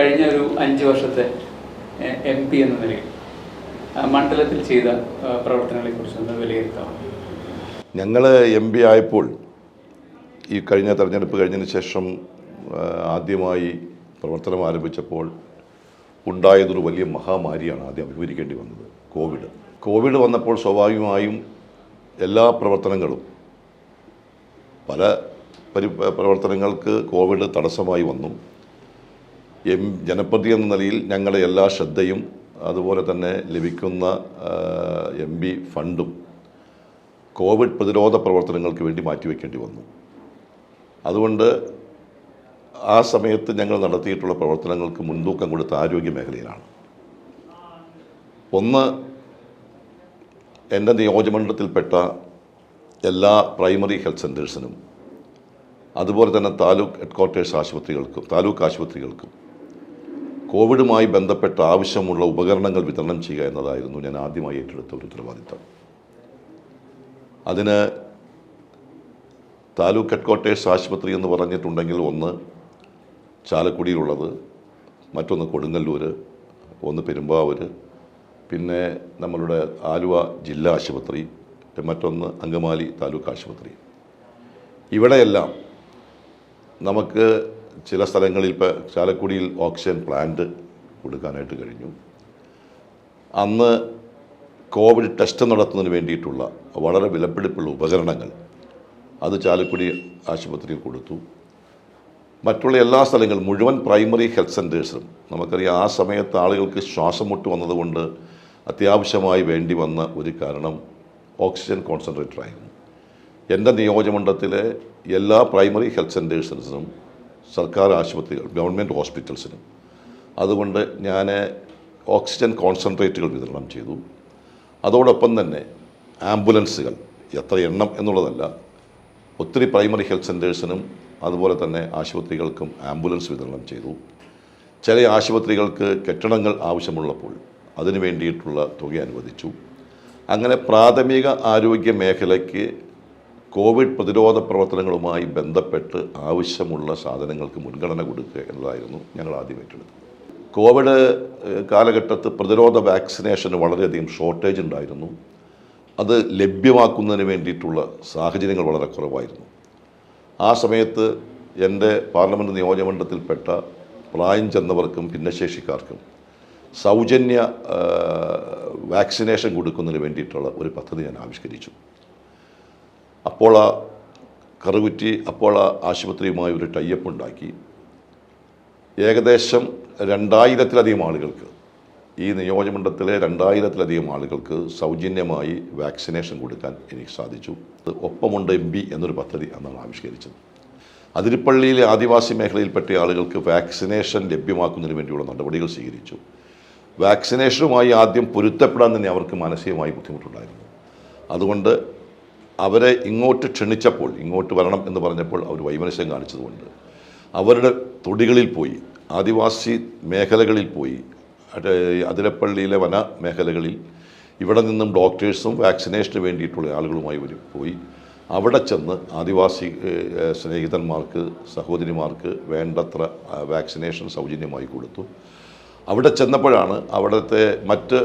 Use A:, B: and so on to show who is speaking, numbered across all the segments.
A: കഴിഞ്ഞ ഒരു അഞ്ച് വർഷത്തെ എം പി എന്ന നിലയിൽ മണ്ഡലത്തിൽ ചെയ്ത പ്രവർത്തനങ്ങളെ കുറിച്ച് ഒന്ന് വിലയിരുത്താം
B: ഞങ്ങൾ എം പി ആയപ്പോൾ ഈ കഴിഞ്ഞ തെരഞ്ഞെടുപ്പ് കഴിഞ്ഞതിന് ശേഷം ആദ്യമായി പ്രവർത്തനം ആരംഭിച്ചപ്പോൾ ഉണ്ടായതൊരു വലിയ മഹാമാരിയാണ് ആദ്യം അഭിമുഖീകരിക്കേണ്ടി വന്നത് കോവിഡ്. കോവിഡ് വന്നപ്പോൾ സ്വാഭാവികമായും എല്ലാ പ്രവർത്തനങ്ങളും പല പരി പ്രവർത്തനങ്ങൾക്ക് കോവിഡ് തടസ്സമായി വന്നു. എം ജനപ്രതി എന്ന നിലയിൽ ഞങ്ങളുടെ എല്ലാ ശ്രദ്ധയും അതുപോലെ തന്നെ ലഭിക്കുന്ന എം പി ഫണ്ടും കോവിഡ് പ്രതിരോധ പ്രവർത്തനങ്ങൾക്ക് വേണ്ടി മാറ്റിവെക്കേണ്ടി വന്നു. അതുകൊണ്ട് ആ സമയത്ത് ഞങ്ങൾ നടത്തിയിട്ടുള്ള പ്രവർത്തനങ്ങൾക്ക് മുൻതൂക്കം കൊടുത്ത ആരോഗ്യ മേഖലയിലാണ്. ഒന്ന് എന്റെ നിയോജകമണ്ഡലത്തിൽപ്പെട്ട എല്ലാ പ്രൈമറി ഹെൽത്ത് സെന്റേഴ്സിനും അതുപോലെ തന്നെ താലൂക്ക് ഹെഡ് ക്വാർട്ടേഴ്സ് ആശുപത്രികൾക്കും താലൂക്ക് ആശുപത്രികൾക്കും കോവിഡുമായി ബന്ധപ്പെട്ട ആവശ്യമുള്ള ഉപകരണങ്ങൾ വിതരണം ചെയ്യുക എന്നതായിരുന്നു ഞാൻ ആദ്യമായി ഏറ്റെടുത്ത ഒരു ഉത്തരവാദിത്തം. അതിന് താലൂക്ക് ഹെഡ് ക്വാർട്ടേഴ്സ് ആശുപത്രി എന്ന് പറഞ്ഞിട്ടുണ്ടെങ്കിൽ ഒന്ന് ചാലക്കുടിയിലുള്ളത് മറ്റൊന്ന് കൊടുങ്ങല്ലൂർ ഒന്ന് പെരുമ്പാവൂർ പിന്നെ നമ്മളുടെ ആലുവ ജില്ലാ ആശുപത്രി മറ്റൊന്ന് അങ്കമാലി താലൂക്ക് ആശുപത്രി. ഇവിടെയെല്ലാം നമുക്ക് ചില സ്ഥലങ്ങളിൽ ഇപ്പോൾ ചാലക്കുടിയിൽ ഓക്സിജൻ പ്ലാന്റ് കൊടുക്കാനായിട്ട് കഴിഞ്ഞു. അന്ന് കോവിഡ് ടെസ്റ്റ് നടത്തുന്നതിന് വേണ്ടിയിട്ടുള്ള വളരെ വിലപിടിപ്പുള്ള ഉപകരണങ്ങൾ അത് ചാലക്കുടി ആശുപത്രിയിൽ കൊടുത്തു. മറ്റുള്ള എല്ലാ സ്ഥലങ്ങളും മുഴുവൻ പ്രൈമറി ഹെൽത്ത് സെന്റേഴ്സിലും നമുക്കറിയാം ആ സമയത്ത് ആളുകൾക്ക് ശ്വാസം മുട്ട് വന്നതുകൊണ്ട് അത്യാവശ്യമായി വേണ്ടി വന്ന ഒരു കാരണം ഓക്സിജൻ കോൺസെൻട്രേറ്റർ ആയിരുന്നു എന്റെ നിയോജകമണ്ഡലത്തിലെ എല്ലാ പ്രൈമറി ഹെൽത്ത് സെന്റേഴ്സിനും സർക്കാർ ആശുപത്രികൾ ഗവൺമെന്റ് ഹോസ്പിറ്റൽസിന്. അതുകൊണ്ട് ഞാൻ ഓക്സിജൻ കോൺസെൻട്രേറ്റുകൾ വിതരണം ചെയ്തു. അതോടൊപ്പം തന്നെ ആംബുലൻസുകൾ എത്ര എണ്ണം എന്നുള്ളതല്ല ഒത്തിരി പ്രൈമറി ഹെൽത്ത് സെന്റേഴ്സിനും അതുപോലെ തന്നെ ആശുപത്രികൾക്കും ആംബുലൻസ് വിതരണം ചെയ്തു. ചില ആശുപത്രികൾക്ക് കെട്ടിടങ്ങൾ ആവശ്യമുള്ളപ്പോൾ അതിനു വേണ്ടിയിട്ടുള്ള തുക അനുവദിച്ചു. അങ്ങനെ പ്രാഥമിക ആരോഗ്യ മേഖലയ്ക്ക് കോവിഡ് പ്രതിരോധ പ്രവർത്തനങ്ങളുമായി ബന്ധപ്പെട്ട് ആവശ്യമുള്ള സാധനങ്ങൾക്ക് മുൻഗണന കൊടുക്കുക എന്നതായിരുന്നു ഞങ്ങൾ ആദ്യം ഏറ്റെടുത്തത് കോവിഡ് കാലഘട്ടത്ത് പ്രതിരോധ വാക്സിനേഷന് വളരെയധികം ഷോർട്ടേജ് ഉണ്ടായിരുന്നു. അത് ലഭ്യമാക്കുന്നതിന് വേണ്ടിയിട്ടുള്ള സാഹചര്യങ്ങൾ വളരെ കുറവായിരുന്നു. ആ സമയത്ത് എന്റെ പാർലമെന്റ് നിയോജകമണ്ഡലത്തിൽപ്പെട്ട പ്രായം ചെന്നവർക്കും ഭിന്നശേഷിക്കാർക്കും സൗജന്യ വാക്സിനേഷൻ കൊടുക്കുന്നതിന് വേണ്ടിയിട്ടുള്ള ഒരു പദ്ധതി ഞാൻ ആവിഷ്കരിച്ചു. അപ്പോൾ ആ കറുകുറ്റി അപ്പോൾ ആ ആശുപത്രിയുമായി ഒരു ടൈപ്പ് ഉണ്ടാക്കി. ഏകദേശം രണ്ടായിരത്തിലധികം ആളുകൾക്ക് ഈ നിയോജകമണ്ഡലത്തിലെ രണ്ടായിരത്തിലധികം ആളുകൾക്ക് സൗജന്യമായി വാക്സിനേഷൻ കൊടുക്കാൻ എനിക്ക് സാധിച്ചു. ഒപ്പമുണ്ട് എം ബി എന്നൊരു പദ്ധതി അന്നാണ് ആവിഷ്കരിച്ചത്. അതിരിപ്പള്ളിയിലെ ആദിവാസി മേഖലയിൽപ്പെട്ട ആളുകൾക്ക് വാക്സിനേഷൻ ലഭ്യമാക്കുന്നതിന് വേണ്ടിയുള്ള നടപടികൾ സ്വീകരിച്ചു. വാക്സിനേഷനുമായി ആദ്യം പൊരുത്തപ്പെടാൻ തന്നെ അവർക്ക് മാനസികമായി ബുദ്ധിമുട്ടുണ്ടായിരുന്നു. അതുകൊണ്ട് അവരെ ഇങ്ങോട്ട് ക്ഷണിച്ചപ്പോൾ ഇങ്ങോട്ട് വരണം എന്ന് പറഞ്ഞപ്പോൾ അവർ വൈമനസ്യം കാണിച്ചതുകൊണ്ട് അവരുടെ തൊടികളിൽ പോയി ആദിവാസി മേഖലകളിൽ പോയി അതിരപ്പള്ളിയിലെ വന മേഖലകളിൽ ഇവിടെ നിന്നും ഡോക്ടേഴ്സും വാക്സിനേഷന് വേണ്ടിയിട്ടുള്ള ആളുകളുമായി വരും പോയി. അവിടെ ചെന്ന് ആദിവാസി സ്നേഹിതന്മാർക്ക് സഹോദരിമാർക്ക് വേണ്ടത്ര വാക്സിനേഷൻ സൗജന്യമായി കൊടുത്തു. അവിടെ ചെന്നപ്പോഴാണ് അവിടുത്തെ മറ്റ്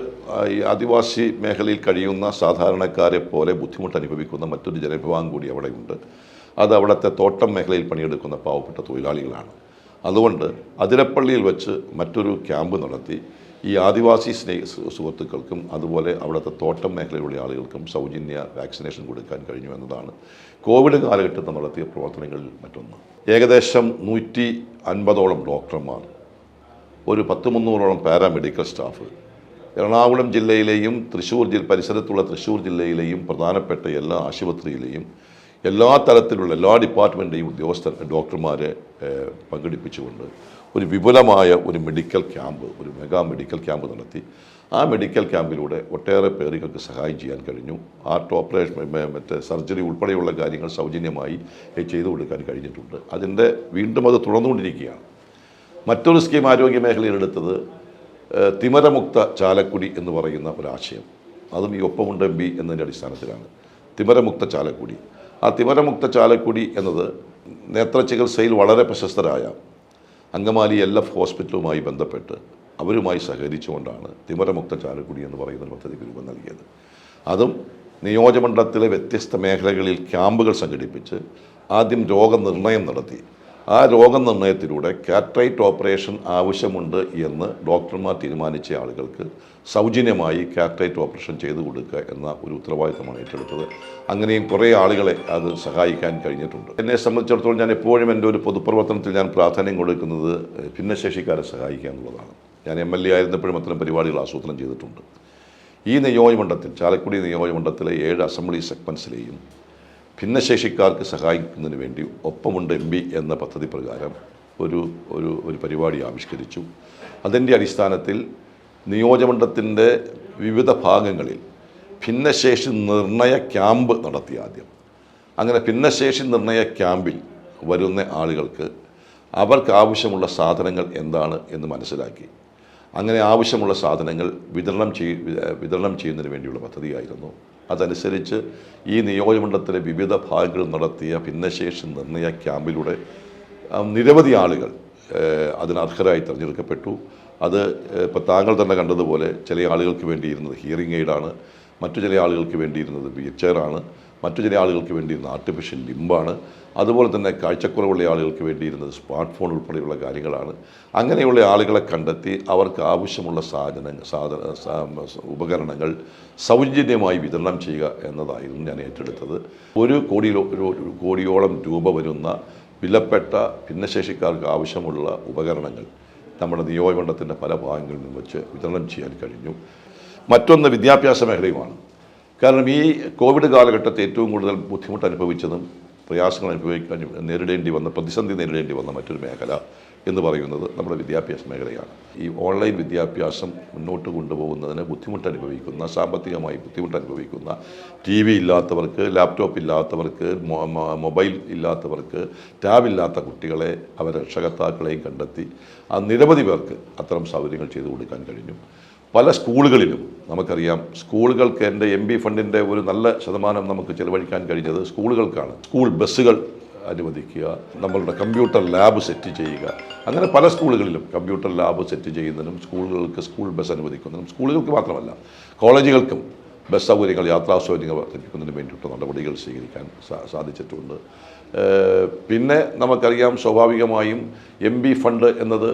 B: ആദിവാസി മേഖലയിൽ കഴിയുന്ന സാധാരണക്കാരെ പോലെ ബുദ്ധിമുട്ട് അനുഭവിക്കുന്ന മറ്റൊരു ജനവിഭാഗം കൂടി അവിടെയുണ്ട്. അത് അവിടുത്തെ തോട്ടം മേഖലയിൽ പണിയെടുക്കുന്ന പാവപ്പെട്ട തൊഴിലാളികളാണ്. അതുകൊണ്ട് അതിരപ്പള്ളിയിൽ വെച്ച് മറ്റൊരു ക്യാമ്പ് നടത്തി ഈ ആദിവാസി സ്നേഹ സുഹൃത്തുക്കൾക്കും അതുപോലെ അവിടുത്തെ തോട്ടം മേഖലയിലുള്ള ആളുകൾക്കും സൗജന്യ വാക്സിനേഷൻ കൊടുക്കാൻ കഴിഞ്ഞു എന്നതാണ് കോവിഡ് കാലഘട്ടത്തിൽ നടത്തിയ പ്രവർത്തനങ്ങളിൽ മറ്റൊന്ന്. ഏകദേശം നൂറ്റി അൻപതോളം ഡോക്ടർമാർ ഒരു പത്ത് മുന്നൂറോളം പാരാമെഡിക്കൽ സ്റ്റാഫ്. എറണാകുളം ജില്ലയിലെയും തൃശ്ശൂർ ജില്ല പരിസരത്തുള്ള തൃശ്ശൂർ ജില്ലയിലെയും പ്രധാനപ്പെട്ട എല്ലാ ആശുപത്രിയിലെയും എല്ലാ തരത്തിലുള്ള എല്ലാ ഡിപ്പാർട്ട്മെന്റെയും ഉദ്യോഗസ്ഥർ ഡോക്ടർമാരെ പങ്കെടുപ്പിച്ചുകൊണ്ട് ഒരു വിപുലമായ ഒരു മെഡിക്കൽ ക്യാമ്പ് ഒരു മെഗാ മെഡിക്കൽ ക്യാമ്പ് നടത്തി. ആ മെഡിക്കൽ ക്യാമ്പിലൂടെ ഒട്ടേറെ പേരുകൾക്ക് സഹായം ചെയ്യാൻ കഴിഞ്ഞു. ഹാർട്ട് ഓപ്പറേഷൻ മറ്റേ സർജറി ഉൾപ്പെടെയുള്ള കാര്യങ്ങൾ സൗജന്യമായി ചെയ്തു കൊടുക്കാൻ കഴിഞ്ഞിട്ടുണ്ട്. അതിന്റെ വീണ്ടും അത് തുടർന്നുകൊണ്ടിരിക്കുകയാണ്. മറ്റൊരു സ്കീം ആരോഗ്യ മേഖലയിൽ എടുത്തത് തിമരമുക്ത ചാലക്കുടി എന്ന് പറയുന്ന ഒരാശയം. അതും ഈ ഒപ്പമുണ്ട് ബി എന്നതിന്റെ അടിസ്ഥാനത്തിലാണ്. തിമരമുക്ത ചാലക്കുടി. ആ തിമരമുക്ത ചാലക്കുടി എന്നത് നേത്ര ചികിത്സയിൽ വളരെ പ്രശസ്തരായ അങ്കമാലി എൽ എഫ് ഹോസ്പിറ്റലുമായി ബന്ധപ്പെട്ട് അവരുമായി സഹകരിച്ചുകൊണ്ടാണ് തിമരമുക്ത ചാലക്കുടി എന്ന് പറയുന്ന പദ്ധതിക്ക് രൂപം നൽകിയത്. അതും നിയോജമണ്ഡലത്തിലെ വ്യത്യസ്ത മേഖലകളിൽ ക്യാമ്പുകൾ സംഘടിപ്പിച്ച് ആദ്യം രോഗനിർണയം നടത്തി. ആ രോഗനിർണയത്തിലൂടെ കാറ്ററൈറ്റ് ഓപ്പറേഷൻ ആവശ്യമുണ്ട് എന്ന് ഡോക്ടർമാർ തീരുമാനിച്ച ആളുകൾക്ക് സൗജന്യമായി കാറ്ററൈറ്റ് ഓപ്പറേഷൻ ചെയ്തു കൊടുക്കുക എന്ന ഒരു ഉത്തരവാദിത്തമാണ് ഏറ്റെടുത്തത്. അങ്ങനെയും കുറേ ആളുകളെ അത് സഹായിക്കാൻ കഴിഞ്ഞിട്ടുണ്ട്. എന്നെ സംബന്ധിച്ചിടത്തോളം ഞാൻ എപ്പോഴും എന്റെ ഒരു പൊതുപ്രവർത്തനത്തിൽ ഞാൻ പ്രാധാന്യം കൊടുക്കുന്നത് ഭിന്നശേഷിക്കാരെ സഹായിക്കുക എന്നുള്ളതാണ്. ഞാൻ എം എൽ എ ആയിരുന്നപ്പോഴും അത്തരം പരിപാടികൾ ആസൂത്രണം ചെയ്തിട്ടുണ്ട്. ഈ നിയോജകമണ്ഡലത്തിൽ ചാലക്കുടി നിയോജകമണ്ഡലത്തിലെ ഏഴ് അസംബ്ലി സെഗ്മെൻസിലെയും ഭിന്നശേഷിക്കാർക്ക് സഹായിക്കുന്നതിന് വേണ്ടി ഒപ്പമുണ്ട് എം പി എന്ന പദ്ധതി പ്രകാരം ഒരു ഒരു ഒരു പരിപാടി ആവിഷ്കരിച്ചു. അതിന്റെ അടിസ്ഥാനത്തിൽ നിയോജകമണ്ഡലത്തിന്റെ വിവിധ ഭാഗങ്ങളിൽ ഭിന്നശേഷി നിർണയ ക്യാമ്പ് നടത്തി ആദ്യം. അങ്ങനെ ഭിന്നശേഷി നിർണയ ക്യാമ്പിൽ വരുന്ന ആളുകൾക്ക് അവർക്ക് ആവശ്യമുള്ള സാധനങ്ങൾ എന്താണ് എന്ന് മനസ്സിലാക്കി. അങ്ങനെ ആവശ്യമുള്ള സാധനങ്ങൾ വിതരണം ചെയ് വിതരണം ചെയ്യുന്നതിന് വേണ്ടിയുള്ള പദ്ധതിയായിരുന്നു. അതനുസരിച്ച് ഈ നിയോജകമണ്ഡലത്തിലെ വിവിധ ഭാഗങ്ങളിൽ നടത്തിയ ഭിന്നശേഷി നിർണയ ക്യാമ്പിലൂടെ നിരവധി ആളുകൾ അതിന് അർഹരായി തിരഞ്ഞെടുക്കപ്പെട്ടു. അത് ഇപ്പോൾ താങ്കൾ തന്നെ കണ്ടതുപോലെ ചില ആളുകൾക്ക് വേണ്ടിയിരുന്നത് ഹിയറിംഗ് എയ്ഡാണ് മറ്റു ചില ആളുകൾക്ക് വേണ്ടിയിരുന്നത് വീൽ ചെയറാണ്. മറ്റു ചില ആളുകൾക്ക് വേണ്ടിയിരുന്നത് ആർട്ടിഫിഷ്യൽ ലിംബാണ് അതുപോലെ തന്നെ കാഴ്ചക്കുറവുള്ള ആളുകൾക്ക് വേണ്ടിയിരുന്നത് സ്മാർട്ട് ഫോൺ ഉൾപ്പെടെയുള്ള കാര്യങ്ങളാണ്. അങ്ങനെയുള്ള ആളുകളെ കണ്ടെത്തി അവർക്ക് ആവശ്യമുള്ള സാധനങ്ങൾ സാധന ഉപകരണങ്ങൾ സൗജന്യമായി വിതരണം ചെയ്യുക എന്നതായിരുന്നു ഞാൻ ഏറ്റെടുത്തത്. ഒരു കോടിയിലോ കോടിയോളം രൂപ വരുന്ന വിലപ്പെട്ട ഭിന്നശേഷിക്കാർക്ക് ആവശ്യമുള്ള ഉപകരണങ്ങൾ നമ്മുടെ നിയോജകമണ്ഡലത്തിന്റെ പല ഭാഗങ്ങളിൽ നിന്നും വെച്ച് വിതരണം ചെയ്യാൻ കഴിഞ്ഞു. മറ്റൊന്ന് വിദ്യാഭ്യാസ മേഖലയുമാണ്. കാരണം ഈ കോവിഡ് കാലഘട്ടത്തെ ഏറ്റവും കൂടുതൽ ബുദ്ധിമുട്ട് അനുഭവിച്ചതും പ്രയാസങ്ങൾ അനുഭവിക്കാൻ നേരിടേണ്ടി വന്ന പ്രതിസന്ധി നേരിടേണ്ടി വന്ന മറ്റൊരു മേഖല എന്ന് പറയുന്നത് നമ്മുടെ വിദ്യാഭ്യാസ മേഖലയാണ്. ഈ ഓൺലൈൻ വിദ്യാഭ്യാസം മുന്നോട്ട് കൊണ്ടുപോകുന്നതിന് ബുദ്ധിമുട്ട് അനുഭവിക്കുന്ന സാമ്പത്തികമായി ബുദ്ധിമുട്ട് അനുഭവിക്കുന്ന ടി വി ഇല്ലാത്തവർക്ക് ലാപ്ടോപ്പ് ഇല്ലാത്തവർക്ക് മൊബൈൽ ഇല്ലാത്തവർക്ക് ടാബ് ഇല്ലാത്ത കുട്ടികളെ അവരെ രക്ഷകർത്താക്കളെയും കണ്ടെത്തി ആ നിരവധി പേർക്ക് അത്തരം സൗകര്യങ്ങൾ ചെയ്തു കൊടുക്കാൻ കഴിഞ്ഞു. പല സ്കൂളുകളിലും നമുക്കറിയാം സ്കൂളുകൾക്ക് എന്റെ എം ബി ഫണ്ടിന്റെ ഒരു നല്ല ശതമാനം നമുക്ക് ചെലവഴിക്കാൻ കഴിഞ്ഞത് സ്കൂളുകൾക്കാണ്. സ്കൂൾ ബസ്സുകൾ അനുവദിക്കുക നമ്മളുടെ കമ്പ്യൂട്ടർ ലാബ് സെറ്റ് ചെയ്യുക. അങ്ങനെ പല സ്കൂളുകളിലും കമ്പ്യൂട്ടർ ലാബ് സെറ്റ് ചെയ്യുന്നതിനും സ്കൂളുകൾക്ക് സ്കൂൾ ബസ് അനുവദിക്കുന്നതിനും സ്കൂളുകൾക്ക് മാത്രമല്ല കോളേജുകൾക്കും ബസ് സൗകര്യങ്ങൾ യാത്രാ സൗകര്യങ്ങൾ വർദ്ധിപ്പിക്കുന്നതിന് വേണ്ടിയിട്ട് നടപടികൾ സ്വീകരിക്കാൻ സാധിച്ചിട്ടുണ്ട്. പിന്നെ നമുക്കറിയാം സ്വാഭാവികമായും എം ബി ഫണ്ട് എന്നത്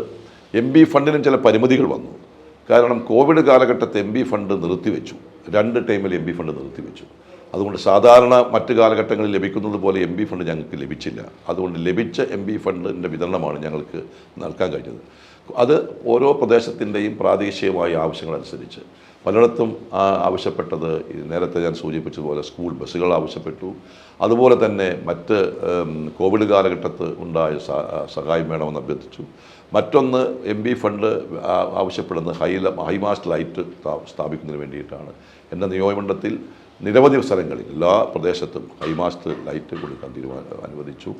B: എം ബി ഫണ്ടിനും ചില പരിമിതികൾ വന്നു. കാരണം കോവിഡ് കാലഘട്ടത്തെ എം ബി ഫണ്ട് നിർത്തിവെച്ചു. രണ്ട് ടൈമിൽ എം ബി ഫണ്ട് നിർത്തിവെച്ചു. അതുകൊണ്ട് സാധാരണ മറ്റ് കാലഘട്ടങ്ങളിൽ ലഭിക്കുന്നത് പോലെ എം ബി ഫണ്ട് ഞങ്ങൾക്ക് ലഭിച്ചില്ല. അതുകൊണ്ട് ലഭിച്ച എം ബി ഫണ്ടിന്റെ വിതരണമാണ് ഞങ്ങൾക്ക് നൽകാൻ കഴിഞ്ഞത്. അത് ഓരോ പ്രദേശത്തിന്റെയും പ്രാദേശികമായ ആവശ്യങ്ങളനുസരിച്ച് പലയിടത്തും ആവശ്യപ്പെട്ടത് നേരത്തെ ഞാൻ സൂചിപ്പിച്ചതുപോലെ സ്കൂൾ ബസ്സുകൾ ആവശ്യപ്പെട്ടു. അതുപോലെ തന്നെ മറ്റ് കോവിഡ് കാലഘട്ടത്ത് ഉണ്ടായ സഹായം വേണമെന്ന് അഭ്യർത്ഥിച്ചു. മറ്റൊന്ന് എം ബി ഫണ്ട് ആ- ആവശ്യപ്പെടുന്നത് ഹൈ ഹൈമാസ്റ്റ് ലൈറ്റ് സ്ഥാ- സ്ഥാപിക്കുന്നതിന് വേണ്ടിയിട്ടാണ്. എന്റെ നിയമമണ്ഡലത്തിൽ നിരവധി സ്ഥലങ്ങളിൽ എല്ലാ പ്രദേശത്തും ഹൈമാസ്റ്റ് ലൈറ്റ് കൊടുക്കാൻ തീരുമാനം അനുവദിച്ചു.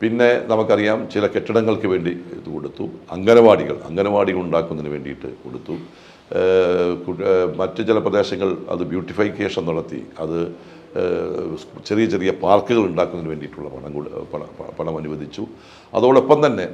B: പിന്നെ നമുക്കറിയാം ചില കെട്ടിടങ്ങൾക്ക് വേണ്ടി ഇത് കൊടുത്തു. അംഗനവാടികൾ അംഗനവാടികൾ ഉണ്ടാക്കുന്നതിന് വേണ്ടിയിട്ട് കൊടുത്തു. മറ്റ് ചില പ്രദേശങ്ങൾ അത് ബ്യൂട്ടിഫിക്കേഷൻ നടത്തി. അത് ചെറിയ ചെറിയ പാർക്കുകൾ ഉണ്ടാക്കുന്നതിന് വേണ്ടിയിട്ടുള്ള പണം പണം പണം അനുവദിച്ചു. അതോടൊപ്പം തന്നെ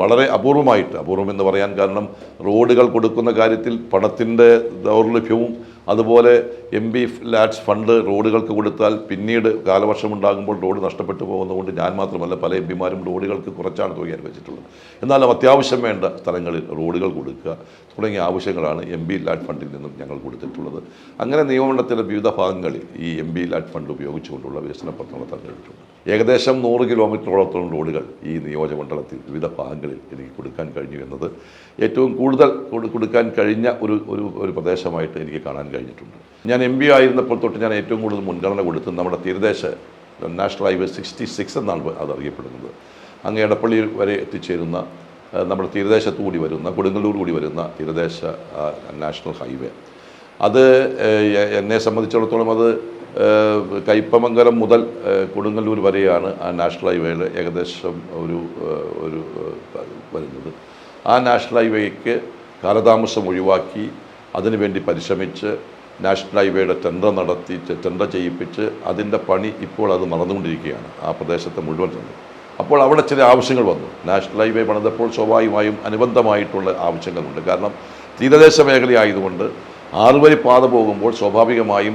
B: വളരെ അപൂർവമായിട്ട് അപൂർവം എന്ന് പറയാൻ കാരണം റോഡുകൾ കൊടുക്കുന്ന കാര്യത്തിൽ പണത്തിന്റെ ദൗർലഭ്യവും അതുപോലെ എം ബി ലാറ്റ്സ് ഫണ്ട് റോഡുകൾക്ക് കൊടുത്താൽ പിന്നീട് കാലവർഷം ഉണ്ടാകുമ്പോൾ റോഡ് നഷ്ടപ്പെട്ടു പോകുന്നതുകൊണ്ട് ഞാൻ മാത്രമല്ല പല എം പിമാരും റോഡുകൾക്ക് കുറച്ചാണ് തുക അനുവദിച്ചിട്ടുള്ളത്. എന്നാലും അത്യാവശ്യം വേണ്ട സ്ഥലങ്ങളിൽ റോഡുകൾ കൊടുക്കുക തുടങ്ങിയ ആവശ്യങ്ങളാണ് എം ബി ലാറ്റ് ഫണ്ടിൽ നിന്നും ഞങ്ങൾ കൊടുത്തിട്ടുള്ളത്. അങ്ങനെ നിയമമണ്ഡലത്തിലെ വിവിധ ഭാഗങ്ങളിൽ ഈ എം ബി ലാറ്റ് ഫണ്ട് ഉപയോഗിച്ചുകൊണ്ടുള്ള വികസന പ്രവർത്തനങ്ങൾ നടത്താൻ ഏകദേശം നൂറ് കിലോമീറ്ററോളത്തോളം റോഡുകൾ ഈ നിയോജകമണ്ഡലത്തിൽ വിവിധ ഭാഗങ്ങളിൽ എനിക്ക് കൊടുക്കാൻ കഴിഞ്ഞു എന്നത് ഏറ്റവും കൂടുതൽ കൊടുക്കാൻ കഴിഞ്ഞ ഒരു ഒരു ഒരു പ്രദേശമായിട്ട് എനിക്ക് കാണാൻ കഴിഞ്ഞിട്ടുണ്ട്. ഞാൻ എം പി ആയിരുന്നപ്പോൾ തൊട്ട് ഞാൻ ഏറ്റവും കൂടുതൽ മുൻഗണന കൊടുത്ത് നമ്മുടെ തീരദേശ നാഷണൽ ഹൈവേ സിക്സ്റ്റി സിക്സ് എന്നാണ് അത് അറിയപ്പെടുന്നത്. അങ്ങ് എടപ്പള്ളി വരെ എത്തിച്ചേരുന്ന നമ്മുടെ തീരദേശത്തു കൂടി വരുന്ന കൊടുങ്ങല്ലൂർ കൂടി വരുന്ന തീരദേശ നാഷണൽ ഹൈവേ. അത് എന്നെ സംബന്ധിച്ചിടത്തോളം അത് കയ്പമംഗലം മുതൽ കൊടുങ്ങല്ലൂർ വരെയാണ് ആ നാഷണൽ ഹൈവേയിൽ ഏകദേശം ഒരു ഒരു വരുന്നത്. ആ നാഷണൽ ഹൈവേക്ക് കാലതാമസം ഒഴിവാക്കി അതിനുവേണ്ടി പരിശ്രമിച്ച് നാഷണൽ ഹൈവേയുടെ ടെൻഡർ നടത്തി ടെൻഡർ ചെയ്യിപ്പിച്ച് അതിന്റെ പണി ഇപ്പോൾ അത് നടന്നുകൊണ്ടിരിക്കുകയാണ് ആ പ്രദേശത്തെ മുഴുവൻ തന്നെ. അപ്പോൾ അവിടെ ചില ആവശ്യങ്ങൾ വന്നു. നാഷണൽ ഹൈവേ പണിതപ്പോൾ സ്വാഭാവികമായും അനുബന്ധമായിട്ടുള്ള ആവശ്യങ്ങളുണ്ട്. കാരണം തീരദേശ മേഖലയായതുകൊണ്ട് ആറുവരി പാത പോകുമ്പോൾ സ്വാഭാവികമായും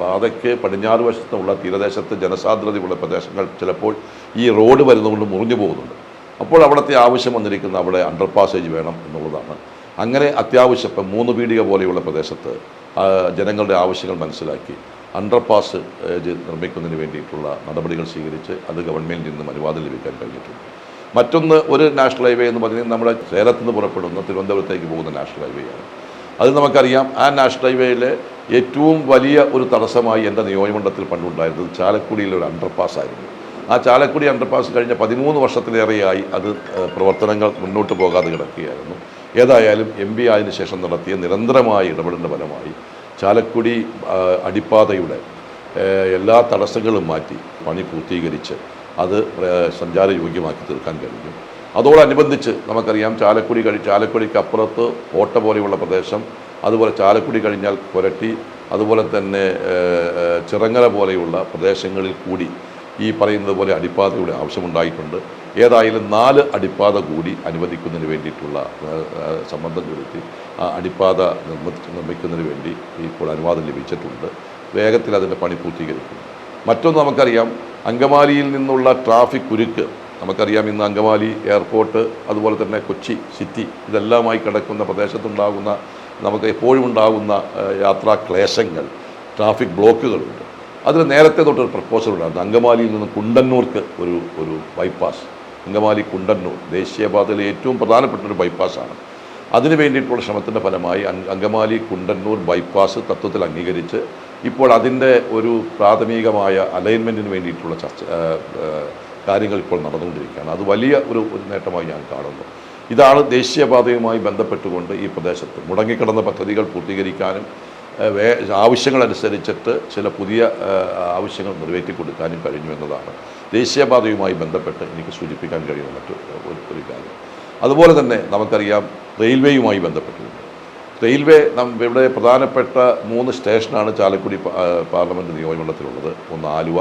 B: പാതയ്ക്ക് പടിഞ്ഞാറ് വശത്തുള്ള തീരദേശത്ത് ജനസാന്ദ്രതയുള്ള പ്രദേശങ്ങൾ ചിലപ്പോൾ ഈ റോഡ് വരുന്നതുകൊണ്ട് മുറിഞ്ഞു പോകുന്നുണ്ട്. അപ്പോൾ അവിടുത്തെ ആവശ്യം വന്നിരിക്കുന്ന അവിടെ അണ്ടർ പാസേജ് വേണം എന്നുള്ളതാണ്. അങ്ങനെ അത്യാവശ്യം ഇപ്പം മൂന്ന് പീടിക പോലെയുള്ള പ്രദേശത്ത് ജനങ്ങളുടെ ആവശ്യങ്ങൾ മനസ്സിലാക്കി അണ്ടർപാസ് നിർമ്മിക്കുന്നതിന് വേണ്ടിയിട്ടുള്ള നടപടികൾ സ്വീകരിച്ച് അത് ഗവൺമെന്റിൽ നിന്നും അനുവാദം ലഭിക്കാൻ കഴിഞ്ഞിട്ടുണ്ട്. മറ്റൊന്ന് ഒരു നാഷണൽ ഹൈവേ എന്ന് പറഞ്ഞാൽ നമ്മുടെ സേലത്ത് നിന്ന് പുറപ്പെടുന്ന തിരുവനന്തപുരത്തേക്ക് പോകുന്ന നാഷണൽ ഹൈവേയാണ് അത് നമുക്കറിയാം ആ നാഷണൽ ഹൈവേയിലെ ഏറ്റവും വലിയ ഒരു തടസ്സമായി എന്റെ നിയോജകമണ്ഡലത്തിൽ പണ്ടുണ്ടായിരുന്നത് ചാലക്കുടിയിലെ ഒരു അണ്ടർപാസ് ആയിരുന്നു ആ ചാലക്കുടി അണ്ടർപാസ് കഴിഞ്ഞ പതിമൂന്ന് വർഷത്തിലേറെയായി അത് പ്രവർത്തനങ്ങൾ മുന്നോട്ട് പോകാതെ കിടക്കുകയായിരുന്നു. ഏതായാലും എം പി ആയതിനു ശേഷം നടത്തിയ നിരന്തരമായ ഇടപെടലിന്റെ ഫലമായി ചാലക്കുടി അടിപ്പാതയുടെ എല്ലാ തടസ്സങ്ങളും മാറ്റി പണി പൂർത്തീകരിച്ച് അത് സഞ്ചാര സഞ്ചാരയോഗ്യമാക്കി തീർക്കാൻ കഴിഞ്ഞു. അതോടനുബന്ധിച്ച് നമുക്കറിയാം ചാലക്കുടി കഴി ചാലക്കുടിക്ക് അപ്പുറത്ത് കോട്ട പോലെയുള്ള പ്രദേശം. അതുപോലെ ചാലക്കുടി കഴിഞ്ഞാൽ കൊരട്ടി അതുപോലെ തന്നെ ചിറങ്ങര പോലെയുള്ള പ്രദേശങ്ങളിൽ കൂടി ഈ പറയുന്നത് പോലെ അടിപ്പാതയുടെ ആവശ്യമുണ്ടായിട്ടുണ്ട്. ഏതായാലും നാല് അടിപ്പാത കൂടി അനുവദിക്കുന്നതിന് വേണ്ടിയിട്ടുള്ള സംബന്ധം ചെലുത്തി ആ അടിപ്പാത നിർമ്മി നിർമ്മിക്കുന്നതിന് വേണ്ടി ഇപ്പോൾ അനുവാദം ലഭിച്ചിട്ടുണ്ട്. വേഗത്തിൽ അതിന്റെ പണി പൂർത്തീകരിക്കും. മറ്റൊന്ന് നമുക്കറിയാം അങ്കമാലിയിൽ നിന്നുള്ള ട്രാഫിക് കുരുക്ക് നമുക്കറിയാം ഇന്ന് അങ്കമാലി എയർപോർട്ട് അതുപോലെ തന്നെ കൊച്ചി സിറ്റി ഇതെല്ലാമായി കിടക്കുന്ന പ്രദേശത്തുണ്ടാകുന്ന നമുക്ക് എപ്പോഴും ഉണ്ടാകുന്ന യാത്രാ ക്ലേശങ്ങൾ ട്രാഫിക് ബ്ലോക്കുകളുണ്ട്. അതിന് നേരത്തെ തൊട്ടൊരു പ്രപ്പോസൽ ഉണ്ടായിരുന്നു. അങ്കമാലിയിൽ നിന്ന് കുണ്ടന്നൂർക്ക് ഒരു ഒരു ബൈപ്പാസ് അങ്കമാലി കുണ്ടന്നൂർ ദേശീയപാതയിലെ ഏറ്റവും പ്രധാനപ്പെട്ട ഒരു ബൈപ്പാസാണ് അതിനു വേണ്ടിയിട്ടുള്ള ശ്രമത്തിന്റെ ഫലമായി അങ് അങ്കമാലി കുണ്ടന്നൂർ ബൈപ്പാസ് തത്വത്തിൽ അംഗീകരിച്ച് ഇപ്പോൾ അതിന്റെ ഒരു പ്രാഥമികമായ അലൈൻമെന്റിന് വേണ്ടിയിട്ടുള്ള ചർച്ച കാര്യങ്ങൾ ഇപ്പോൾ നടന്നുകൊണ്ടിരിക്കുകയാണ്. അത് വലിയ ഒരു ഒരു നേട്ടമായി ഞാൻ കാണുന്നു. ഇതാണ് ദേശീയപാതയുമായി ബന്ധപ്പെട്ടുകൊണ്ട് ഈ പ്രദേശത്ത് മുടങ്ങിക്കിടന്ന പദ്ധതികൾ പൂർത്തീകരിക്കാനും വേ ആവശ്യങ്ങളനുസരിച്ചിട്ട് ചില പുതിയ ആവശ്യങ്ങൾ നിറവേറ്റി കൊടുക്കാനും കഴിഞ്ഞു എന്നതാണ്. ദേശീയപാതയുമായി ബന്ധപ്പെട്ട് എനിക്ക് സൂചിപ്പിക്കാൻ കഴിയുന്ന മറ്റു ഒരു കാര്യം. അതുപോലെ തന്നെ നമുക്കറിയാം റെയിൽവേയുമായി ബന്ധപ്പെട്ടിട്ടുണ്ട്. റെയിൽവേ നം ഇവിടെ പ്രധാനപ്പെട്ട മൂന്ന് സ്റ്റേഷനാണ് ചാലക്കുടി പാർലമെന്റ് നിയോജകമണ്ഡലത്തിലുള്ളത്. ഒന്ന് ആലുവ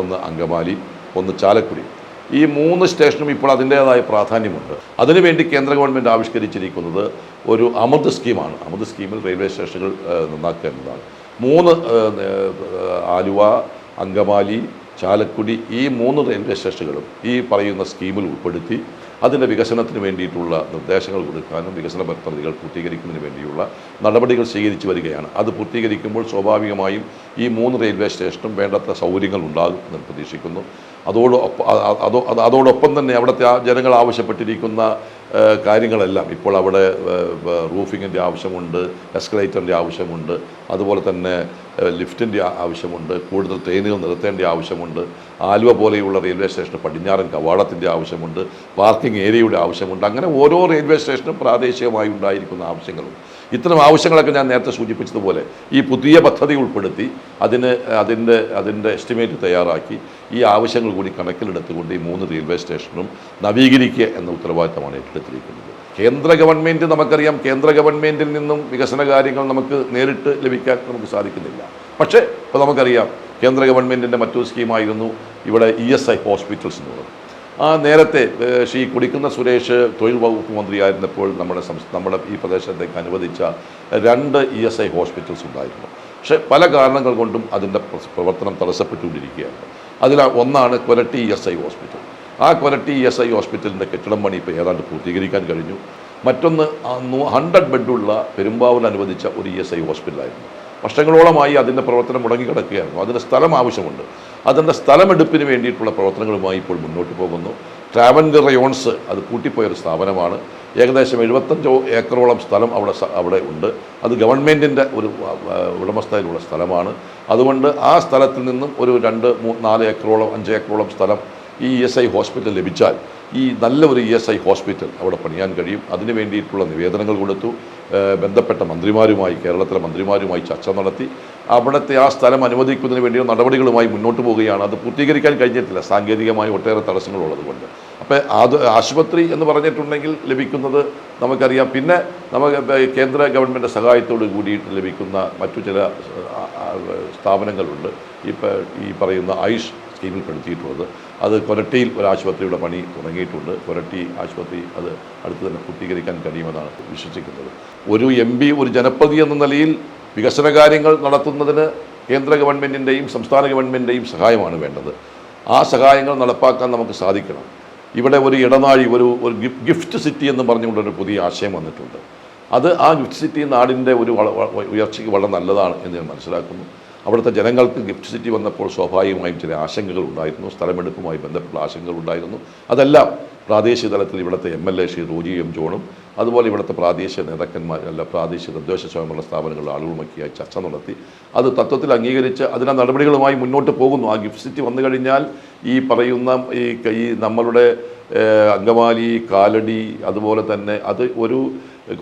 B: ഒന്ന് അങ്കമാലി ഒന്ന് ചാലക്കുടി. ഈ മൂന്ന് സ്റ്റേഷനും ഇപ്പോൾ അതിന്റേതായ പ്രാധാന്യമുണ്ട്. അതിനുവേണ്ടി കേന്ദ്ര ഗവൺമെന്റ് ആവിഷ്കരിച്ചിരിക്കുന്നത് ഒരു അമൃത് സ്കീമാണ്. അമൃത് സ്കീമിൽ റെയിൽവേ സ്റ്റേഷനുകൾ നന്നാക്കുക എന്നതാണ്. മൂന്ന് ആലുവ അങ്കമാലി ചാലക്കുടി ഈ മൂന്ന് റെയിൽവേ സ്റ്റേഷനുകളും ഈ പറയുന്ന സ്കീമിൽ ഉൾപ്പെടുത്തി അതിന്റെ വികസനത്തിന് വേണ്ടിയിട്ടുള്ള നിർദ്ദേശങ്ങൾ കൊടുക്കാനും വികസന പദ്ധതികൾ പൂർത്തീകരിക്കുന്നതിന് വേണ്ടിയുള്ള നടപടികൾ സ്വീകരിച്ചു വരികയാണ്. അത് പൂർത്തീകരിക്കുമ്പോൾ സ്വാഭാവികമായും ഈ മൂന്ന് റെയിൽവേ സ്റ്റേഷനും വേണ്ടത്ര സൗകര്യങ്ങൾ ഉണ്ടാകും എന്ന് പ്രതീക്ഷിക്കുന്നു. അതോടൊപ്പം അതോ അതോടൊപ്പം തന്നെ അവിടുത്തെ ജനങ്ങൾ ആവശ്യപ്പെട്ടിരിക്കുന്ന കാര്യങ്ങളെല്ലാം. ഇപ്പോൾ അവിടെ റൂഫിങ്ങിന്റെ ആവശ്യമുണ്ട് എസ്കലേറ്ററിന്റെ ആവശ്യമുണ്ട് അതുപോലെ തന്നെ ലിഫ്റ്റിന്റെ ആവശ്യമുണ്ട് കൂടുതൽ ട്രെയിനുകൾ നിർത്തേണ്ട ആവശ്യമുണ്ട് ആലുവ പോലെയുള്ള റെയിൽവേ സ്റ്റേഷന് പടിഞ്ഞാറൻ കവാടത്തിന്റെ ആവശ്യമുണ്ട് പാർക്കിംഗ് ഏരിയയുടെ ആവശ്യമുണ്ട് അങ്ങനെ ഓരോ റെയിൽവേ സ്റ്റേഷനും പ്രാദേശികമായി ഉണ്ടായിരിക്കുന്ന ആവശ്യങ്ങളുണ്ട് ഇത്തരം ആവശ്യങ്ങളൊക്കെ ഞാൻ നേരത്തെ സൂചിപ്പിച്ചതുപോലെ ഈ പുതിയ പദ്ധതി ഉൾപ്പെടുത്തി അതിന് അതിന്റെ അതിന്റെ എസ്റ്റിമേറ്റ് തയ്യാറാക്കി ഈ ആവശ്യങ്ങൾ കൂടി കണക്കിലെടുത്തുകൊണ്ട് ഈ മൂന്ന് റെയിൽവേ സ്റ്റേഷനും നവീകരിക്കുക എന്ന ഉത്തരവാദിത്തമാണ് ഏറ്റെടുത്തിരിക്കുന്നത്. കേന്ദ്ര ഗവൺമെന്റ് നമുക്കറിയാം. കേന്ദ്ര ഗവൺമെന്റിൽ നിന്നും വികസന കാര്യങ്ങൾ നമുക്ക് നേരിട്ട് ലഭിക്കാൻ നമുക്ക് സാധിക്കുന്നില്ല. പക്ഷേ ഇപ്പോൾ നമുക്കറിയാം കേന്ദ്ര ഗവൺമെന്റിന്റെ മറ്റൊരു സ്കീമായിരുന്നു ഇവിടെ ഇ എസ് ഐ ഹോസ്പിറ്റൽസ് എന്ന് പറയുന്നത്. ആ നേരത്തെ ശ്രീ കുടിക്കുന്ന സുരേഷ് തൊഴിൽ വകുപ്പ് മന്ത്രിയായിരുന്നപ്പോൾ നമ്മുടെ നമ്മുടെ ഈ പ്രദേശത്തേക്ക് അനുവദിച്ച രണ്ട് ഇ എസ് ഐ ഹോസ്പിറ്റൽസ് ഉണ്ടായിരുന്നു. പക്ഷേ പല കാരണങ്ങൾ കൊണ്ടും അതിന്റെ പ്രവർത്തനം തടസ്സപ്പെട്ടുകൊണ്ടിരിക്കുകയാണ്. അതിൽ ഒന്നാണ് കൊരട്ടി എസ് ഐ ഹോസ്പിറ്റൽ. ആ കൊരട്ടി എസ് ഐ ഹോസ്പിറ്റലിന്റെ കെട്ടിടം പണി ഇപ്പോൾ ഏതാണ്ട് പൂർത്തീകരിക്കാൻ കഴിഞ്ഞു. മറ്റൊന്ന് ഹൺഡ്രഡ് ബെഡുള്ള പെരുമ്പാവൂർ അനുവദിച്ച ഒരു ഇ എസ് ഐ ഹോസ്പിറ്റലായിരുന്നു. വർഷങ്ങളോളമായി അതിന്റെ പ്രവർത്തനം മുടങ്ങിക്കിടക്കുകയായിരുന്നു. അതിന്റെ സ്ഥലം ആവശ്യമുണ്ട്. അതിന്റെ സ്ഥലമെടുപ്പിന് വേണ്ടിയിട്ടുള്ള പ്രവർത്തനങ്ങളുമായി ഇപ്പോൾ മുന്നോട്ട് പോകുന്നു. ട്രാവൻഗർ റയോൺസ് അത് കൂട്ടിപ്പോയൊരു സ്ഥാപനമാണ്. ഏകദേശം എഴുപത്തഞ്ചോ ഏക്കറോളം സ്ഥലം അവിടെ അവിടെ ഉണ്ട്. അത് ഗവൺമെന്റിന്റെ ഒരു ഉടമസ്ഥയിലുള്ള സ്ഥലമാണ്. അതുകൊണ്ട് ആ സ്ഥലത്തിൽ നിന്നും ഒരു രണ്ട് നാല് ഏക്കറോളം അഞ്ച് ഏക്കറോളം സ്ഥലം ഈ ഇ എസ് ഐ ഹോസ്പിറ്റൽ ലഭിച്ചാൽ ഈ നല്ല ഒരു ഇ എസ് ഐ ഹോസ്പിറ്റൽ അവിടെ പണിയാൻ കഴിയും. അതിന് വേണ്ടിയിട്ടുള്ള നിവേദനങ്ങൾ കൊടുത്തു. ബന്ധപ്പെട്ട മന്ത്രിമാരുമായി കേരളത്തിലെ മന്ത്രിമാരുമായി ചർച്ച നടത്തി. അവിടുത്തെ ആ സ്ഥലം അനുവദിക്കുന്നതിന് വേണ്ടിയുള്ള നടപടികളുമായി മുന്നോട്ട് പോവുകയാണ്. അത് പൂർത്തീകരിക്കാൻ കഴിഞ്ഞിട്ടില്ല. സാങ്കേതികമായി ഒട്ടേറെ തടസ്സങ്ങളുള്ളത് അത് ആശുപത്രി എന്ന് പറഞ്ഞിട്ടുണ്ടെങ്കിൽ ലഭിക്കുന്നത് നമുക്കറിയാം. പിന്നെ നമുക്ക് കേന്ദ്ര ഗവൺമെന്റ് സഹായത്തോട് കൂടിയിട്ട് ലഭിക്കുന്ന മറ്റു ചില സ്ഥാപനങ്ങളുണ്ട്. ഇപ്പം ഈ പറയുന്ന ആയുഷ് സ്കീമിൽ പെടുത്തിയിട്ടുള്ളത്. അത് കൊരട്ടിയിൽ ഒരു ആശുപത്രിയുടെ പണി തുടങ്ങിയിട്ടുണ്ട്. കൊരട്ടി ആശുപത്രി അത് അടുത്ത് തന്നെ പൂർത്തീകരിക്കാൻ കഴിയുമെന്നാണ് വിശ്വസിക്കുന്നത്. ഒരു എം ഒരു ജനപ്രതി എന്ന നിലയിൽ വികസന കാര്യങ്ങൾ നടത്തുന്നതിന് കേന്ദ്ര ഗവൺമെന്റിന്റെയും സംസ്ഥാന ഗവൺമെന്റിന്റെയും സഹായമാണ് വേണ്ടത്. ആ സഹായങ്ങൾ നടപ്പാക്കാൻ നമുക്ക് സാധിക്കണം. ഇവിടെ ഒരു ഇടനാഴി ഒരു ഒരു ഗിഫ്- ഗിഫ്റ്റ് സിറ്റി എന്ന് പറഞ്ഞുകൊണ്ടൊരു പുതിയ ആശയം വന്നിട്ടുണ്ട്. അത് ആ ഗിഫ്റ്റ് സിറ്റി നാടിന്റെ ഒരു ഉയർച്ചയ്ക്ക് വളരെ നല്ലതാണ് എന്ന് ഞാൻ മനസ്സിലാക്കുന്നു. അവിടുത്തെ ജനങ്ങൾക്ക് ഗിഫ്റ്റ് സിറ്റി വന്നപ്പോൾ സ്വാഭാവികമായും ചില ആശങ്കകൾ ഉണ്ടായിരുന്നു സ്ഥലമെടുപ്പുമായി ബന്ധപ്പെട്ട ആശങ്കകൾ ഉണ്ടായിരുന്നു. അതെല്ലാം പ്രാദേശിക തലത്തിൽ ഇവിടുത്തെ M L A Shri Roji M ജോണും അതുപോലെ ഇവിടുത്തെ പ്രാദേശിക നേതാക്കന്മാർ അല്ല പ്രാദേശിക തദ്ദേശ സ്വയംഭരണ സ്ഥാപനങ്ങളുടെ ആളുകളുമൊക്കെയായി ചർച്ച നടത്തി. അത് തത്വത്തിൽ അംഗീകരിച്ച് അതിനെ നടപടികളുമായി മുന്നോട്ട് പോകുന്നു. ആ ഗിഫ്റ്റ് സിറ്റി വന്നു കഴിഞ്ഞാൽ ഈ പറയുന്ന ഈ ഈ നമ്മളുടെ അങ്കമാലി കാലടി അതുപോലെ തന്നെ അത് ഒരു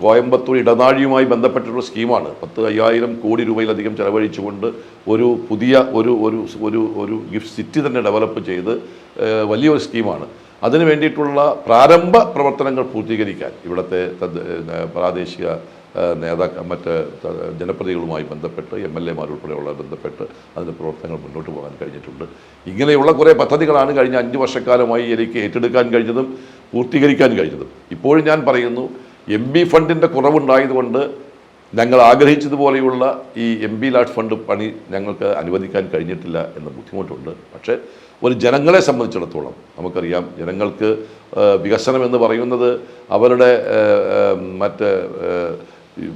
B: കോയമ്പത്തൂർ ഇടനാഴിയുമായി ബന്ധപ്പെട്ടിട്ടുള്ള സ്കീമാണ്. പത്ത് അയ്യായിരം കോടി രൂപയിലധികം ചെലവഴിച്ചുകൊണ്ട് ഒരു പുതിയ ഒരു ഒരു ഒരു ഗിഫ്റ്റ് സിറ്റി തന്നെ ഡെവലപ്പ് ചെയ്ത് വലിയൊരു സ്കീമാണ്. അതിനു വേണ്ടിയിട്ടുള്ള പ്രാരംഭ പ്രവർത്തനങ്ങൾ പൂർത്തീകരിക്കാൻ ഇവിടുത്തെ പ്രാദേശിക നേതാക്ക മറ്റ് ജനപ്രതികളുമായി ബന്ധപ്പെട്ട് എം എൽ എമാരുൾപ്പെടെയുള്ള ബന്ധപ്പെട്ട് അതിന്റെ പ്രവർത്തനങ്ങൾ മുന്നോട്ട് പോകാൻ കഴിഞ്ഞിട്ടുണ്ട്. ഇങ്ങനെയുള്ള കുറേ പദ്ധതികളാണ് കഴിഞ്ഞ അഞ്ച് വർഷക്കാലമായി എനിക്ക് ഏറ്റെടുക്കാൻ കഴിഞ്ഞതും പൂർത്തീകരിക്കാൻ കഴിഞ്ഞതും. ഇപ്പോഴും ഞാൻ പറയുന്നു എം ബി ഫണ്ടിന്റെ കുറവുണ്ടായതുകൊണ്ട് ഞങ്ങൾ ആഗ്രഹിച്ചതുപോലെയുള്ള ഈ എം ബി ലാഡ് ഫണ്ട് പണി ഞങ്ങൾക്ക് അനുവദിക്കാൻ കഴിഞ്ഞിട്ടില്ല എന്ന ബുദ്ധിമുട്ടുണ്ട്. പക്ഷേ ഒരു ജനങ്ങളെ സംബന്ധിച്ചിടത്തോളം നമുക്കറിയാം ജനങ്ങൾക്ക് വികസനം എന്ന് പറയുന്നത് അവരുടെ മറ്റ്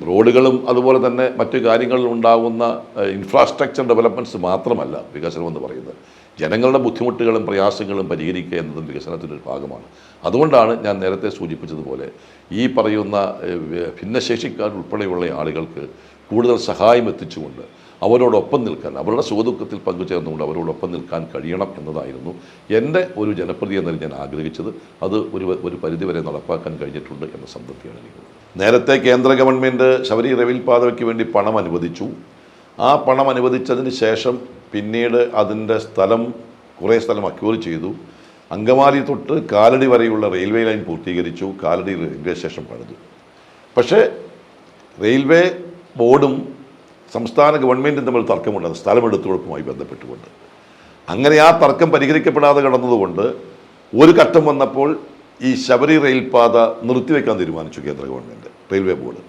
B: റോഡുകളും അതുപോലെ തന്നെ മറ്റു കാര്യങ്ങളിൽ ഉണ്ടാകുന്ന ഇൻഫ്രാസ്ട്രക്ചർ ഡെവലപ്മെന്റ്സ് മാത്രമല്ല വികസനം എന്ന് പറയുന്നത്. ജനങ്ങളുടെ ബുദ്ധിമുട്ടുകളും പ്രയാസങ്ങളും പരിഹരിക്കുക എന്നതും വികസനത്തിന്റെ ഒരു ഭാഗമാണ്. അതുകൊണ്ടാണ് ഞാൻ നേരത്തെ സൂചിപ്പിച്ചതുപോലെ ഈ പറയുന്ന ഭിന്നശേഷിക്കാർ ഉൾപ്പെടെയുള്ള ആളുകൾക്ക് കൂടുതൽ സഹായം എത്തിച്ചുകൊണ്ട് അവരോടൊപ്പം നിൽക്കാൻ അവരുടെ സുഖദുഃഖത്തിൽ പങ്കുചേർന്നുകൊണ്ട് അവരോടൊപ്പം നിൽക്കാൻ കഴിയണം എന്നതായിരുന്നു എന്റെ ഒരു ജനപ്രതി എന്നതിൽ ഞാൻ ആഗ്രഹിച്ചത്. അത് ഒരു ഒരു പരിധിവരെ നടപ്പാക്കാൻ കഴിഞ്ഞിട്ടുണ്ട് എന്ന സംതൃപ്തിയാണ് എനിക്ക് നേരത്തെ കേന്ദ്ര ഗവൺമെന്റ് ശബരി റെയിൽ പാതയ്ക്ക് വേണ്ടി പണം അനുവദിച്ചു. ആ പണം അനുവദിച്ചതിന് ശേഷം പിന്നീട് അതിന്റെ സ്ഥലം കുറേ സ്ഥലം അക്യൂർ ചെയ്തു. അങ്കമാലി തൊട്ട് കാലടി വരെയുള്ള റെയിൽവേ ലൈൻ പൂർത്തീകരിച്ചു. കാലടി റെയിൽവേ സ്റ്റേഷൻ പണിതു. പക്ഷേ റെയിൽവേ ബോർഡും സംസ്ഥാന ഗവൺമെന്റും തമ്മിൽ തർക്കമുണ്ട്. അത് സ്ഥലമെടുത്തുകൊടുപ്പുമായി ബന്ധപ്പെട്ടുകൊണ്ട്. അങ്ങനെ ആ തർക്കം പരിഹരിക്കപ്പെടാതെ കിടന്നതുകൊണ്ട് ഒരു ഘട്ടം വന്നപ്പോൾ ഈ ശബരി റെയിൽപാത നിർത്തിവെക്കാൻ തീരുമാനിച്ചു കേന്ദ്ര ഗവൺമെന്റ് റെയിൽവേ ബോർഡ്.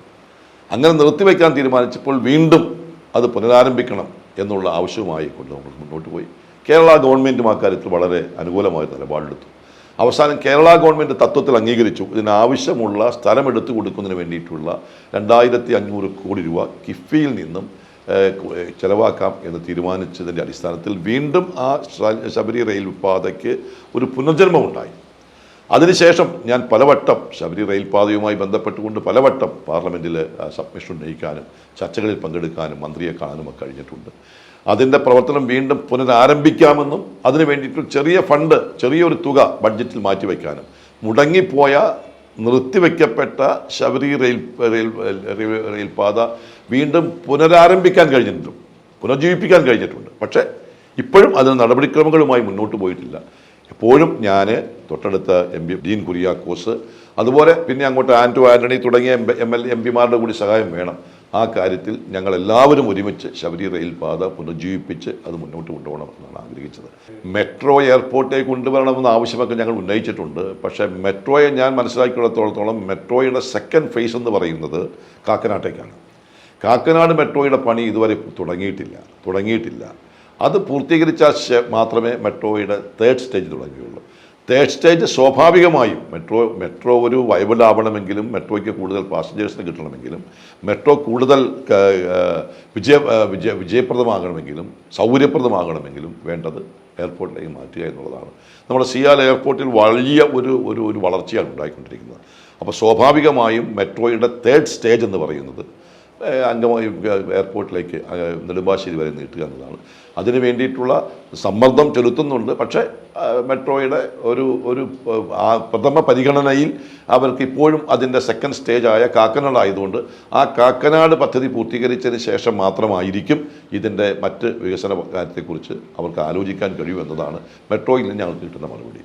B: അങ്ങനെ നിർത്തിവെക്കാൻ തീരുമാനിച്ചപ്പോൾ വീണ്ടും അത് പുനരാരംഭിക്കണം എന്നുള്ള ആവശ്യവുമായി കൊണ്ട് നമ്മൾ മുന്നോട്ട് പോയി. കേരള ഗവൺമെന്റും ആ കാര്യത്തിൽ വളരെ അനുകൂലമായ നിലപാടെടുത്തു. അവസാനം കേരള ഗവൺമെന്റ് തത്വത്തിൽ അംഗീകരിച്ചു. ഇതിനാവശ്യമുള്ള സ്ഥലം എടുത്തു കൊടുക്കുന്നതിന് വേണ്ടിയിട്ടുള്ള രണ്ടായിരത്തി അഞ്ഞൂറ് കോടി രൂപ കിഫ്ബിയിൽ നിന്നും ചെലവാക്കാം എന്ന് തീരുമാനിച്ചതിന്റെ അടിസ്ഥാനത്തിൽ വീണ്ടും ആ ശബരി റെയിൽ പാതയ്ക്ക് ഒരു പുനർജന്മമുണ്ടായി. അതിനുശേഷം ഞാൻ പലവട്ടം ശബരി റെയിൽ പാതയുമായി ബന്ധപ്പെട്ടുകൊണ്ട് പലവട്ടം പാർലമെന്റിൽ സബ്മിഷൻ ഉന്നയിക്കാനും ചർച്ചകളിൽ പങ്കെടുക്കാനും മന്ത്രിയെ കാണാനും ഒക്കെ കഴിഞ്ഞിട്ടുണ്ട്. അതിന്റെ പ്രവർത്തനം വീണ്ടും പുനരാരംഭിക്കാമെന്നും അതിനു വേണ്ടിയിട്ട് ചെറിയ ഫണ്ട് ചെറിയൊരു തുക ബഡ്ജറ്റിൽ മാറ്റിവെക്കാനും. മുടങ്ങിപ്പോയ നിർത്തിവെക്കപ്പെട്ട Sabari rail rail rail- rail വീണ്ടും പുനരാരംഭിക്കാൻ കഴിഞ്ഞിട്ടുണ്ട്. പുനർജീവിപ്പിക്കാൻ കഴിഞ്ഞിട്ടുണ്ട്. പക്ഷേ ഇപ്പോഴും അതിന് നടപടിക്രമങ്ങളുമായി മുന്നോട്ട് പോയിട്ടില്ല. എപ്പോഴും ഞാൻ തൊട്ടടുത്ത എം പി ഡീൻ കുര്യാക്കോസ് അതുപോലെ പിന്നെ അങ്ങോട്ട് ആന്റോ ആന്റണി തുടങ്ങിയ എം എൽ എം പിമാരുടെ കൂടി സഹായം വേണം. ആ കാര്യത്തിൽ ഞങ്ങൾ എല്ലാവരും ഒരുമിച്ച് ശബരി റെയിൽ പാത പുനർജീവിപ്പിച്ച് അത് മുന്നോട്ട് കൊണ്ടുപോകണം എന്നാണ് ആഗ്രഹിച്ചത്. മെട്രോ എയർപോർട്ടിലേക്ക് കൊണ്ടുവരണമെന്ന ആവശ്യമൊക്കെ ഞങ്ങൾ ഉന്നയിച്ചിട്ടുണ്ട്. പക്ഷേ മെട്രോയെ ഞാൻ മനസ്സിലാക്കിയിടത്തോളത്തോളം മെട്രോയുടെ സെക്കൻഡ് ഫേസ് എന്ന് പറയുന്നത് കാക്കനാട്ടേക്കാണ്. കാക്കനാട് മെട്രോയുടെ പണി ഇതുവരെ തുടങ്ങിയിട്ടില്ല തുടങ്ങിയിട്ടില്ല. അത് പൂർത്തീകരിച്ചാൽ മാത്രമേ മെട്രോയുടെ തേർഡ് സ്റ്റേജ് തുടങ്ങുകയുള്ളൂ. സ്റ്റേജ് സ്വാഭാവികമായും മെട്രോ മെട്രോ ഒരു വയബിൾ ആവണമെങ്കിലും മെട്രോയ്ക്ക് കൂടുതൽ പാസഞ്ചേഴ്സിന് കിട്ടണമെങ്കിലും മെട്രോ കൂടുതൽ വിജയ വിജയ വിജയപ്രദമാകണമെങ്കിലും സൗകര്യപ്രദമാകണമെങ്കിലും വേണ്ടത് എയർപോർട്ടിലേക്ക് മാറ്റുക എന്നുള്ളതാണ്. നമ്മുടെ സിയാൽ എയർപോർട്ടിൽ വലിയ ഒരു ഒരു ഒരു വളർച്ചയാണ് ഉണ്ടായിക്കൊണ്ടിരിക്കുന്നത്. അപ്പോൾ സ്വാഭാവികമായും മെട്രോയുടെ തേർഡ് സ്റ്റേജ് എന്ന് പറയുന്നത് അങ്കമായി എയർപോർട്ടിലേക്ക് നെടുമ്പാശ്ശേരി വരെ നീട്ടുക എന്നതാണ്. അതിനു വേണ്ടിയിട്ടുള്ള സമ്മർദ്ദം ചെലുത്തുന്നുണ്ട്. പക്ഷേ മെട്രോയുടെ ഒരു ഒരു പ്രഥമ പരിഗണനയിൽ അവർക്ക് ഇപ്പോഴും അതിന്റെ സെക്കൻഡ് സ്റ്റേജ് ആയ കാക്കനാട് ആയതുകൊണ്ട് ആ കാക്കനാട് പദ്ധതി പൂർത്തീകരിച്ചതിന് ശേഷം മാത്രമായിരിക്കും ഇതിന്റെ മറ്റ് വികസന കാര്യത്തെക്കുറിച്ച് അവർക്ക് ആലോചിക്കാൻ കഴിയുമെന്നതാണ് മെട്രോയിൽ നിന്ന് ഞങ്ങൾക്ക് കിട്ടുന്ന മറുപടി.